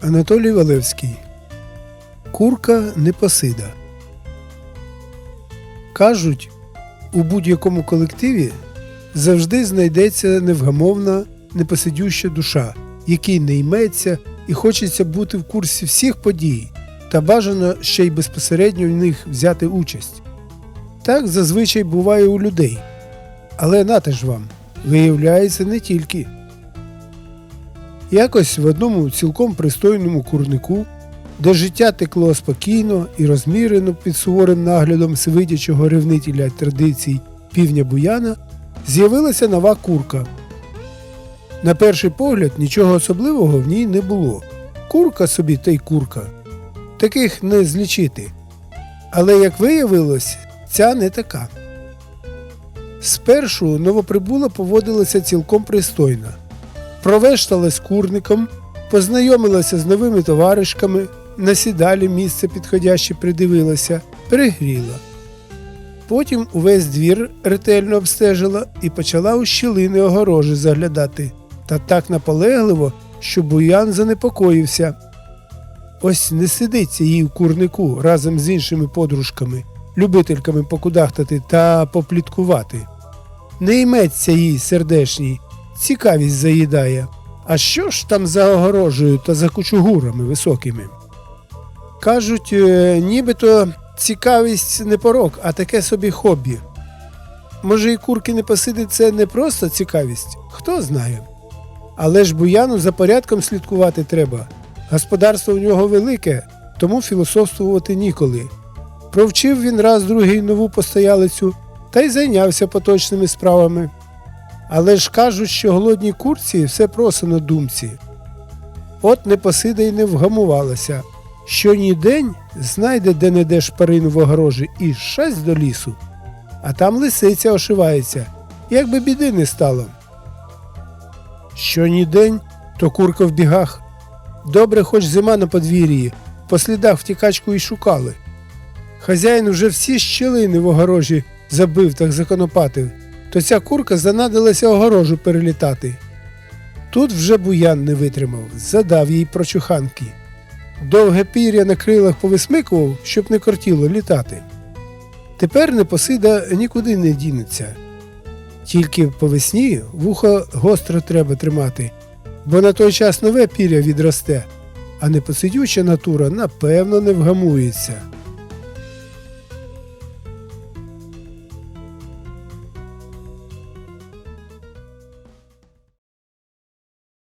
Анатолій Валевський Курка Непосида Кажуть, у будь-якому колективі завжди знайдеться невгамовна, непосидюща душа, якій не йметься і хочеться бути в курсі всіх подій та бажано ще й безпосередньо в них взяти участь. Так зазвичай буває у людей. Але нате ж вам, виявляється не тільки. Якось в одному цілком пристойному курнику, де життя текло спокійно і розмірено під суворим наглядом свидячого ревнителя традицій півня Буяна, з'явилася нова курка. На перший погляд нічого особливого в ній не було. Курка собі та й курка. Таких не злічити. Але, як виявилось, ця не така. Спершу новоприбула поводилася цілком пристойно. Провешталась курником, познайомилася з новими товаришками, на сідалі місце підходяще придивилася, перегріла. Потім увесь двір ретельно обстежила і почала у щілини огорожі заглядати, та так наполегливо, що буян занепокоївся. Ось не сидиться їй в курнику разом з іншими подружками, любительками покудахтати та попліткувати. Не йметься їй сердешній, цікавість заїдає. А що ж там за огорожею та за кучугурами високими? Кажуть, е, нібито цікавість не порок, а таке собі хобі. Може, і курки не посидить це не просто цікавість, хто знає. Але ж буяну за порядком слідкувати треба. Господарство у нього велике, тому філософствувати ніколи. Провчив він раз другий нову постоялицю та й зайнявся поточними справами. Але ж кажуть, що голодній курці все просто на думці. От не посида й не вгамувалася. Що ні день знайде де не де шпарину в огорожі і шасть до лісу, а там лисиця ошивається, як би біди не стало. Що ні день, то курка в бігах. Добре, хоч зима на подвір'ї, по слідах втікачку й шукали. Хазяїн уже всі щілини в огорожі забив та законопатив, то ця курка занадилася огорожу перелітати. Тут вже буян не витримав, задав їй прочуханки. Довге пір'я на крилах повисмикував, щоб не кортіло літати. Тепер непосида нікуди не дінеться. Тільки по весні вухо гостро треба тримати, бо на той час нове пір'я відросте, а непосидюча натура напевно не вгамується.